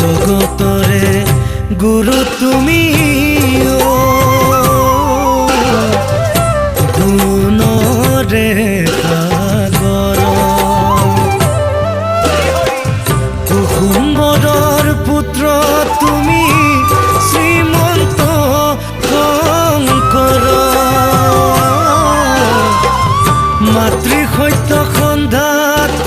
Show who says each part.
Speaker 1: জগতরে গুরু তুমি গুণরে সাগর। কুসুম্বৰৰ পুত্ৰ তুমি শ্ৰীমন্ত শংকৰ মাতৃ সত্য সন্ধাত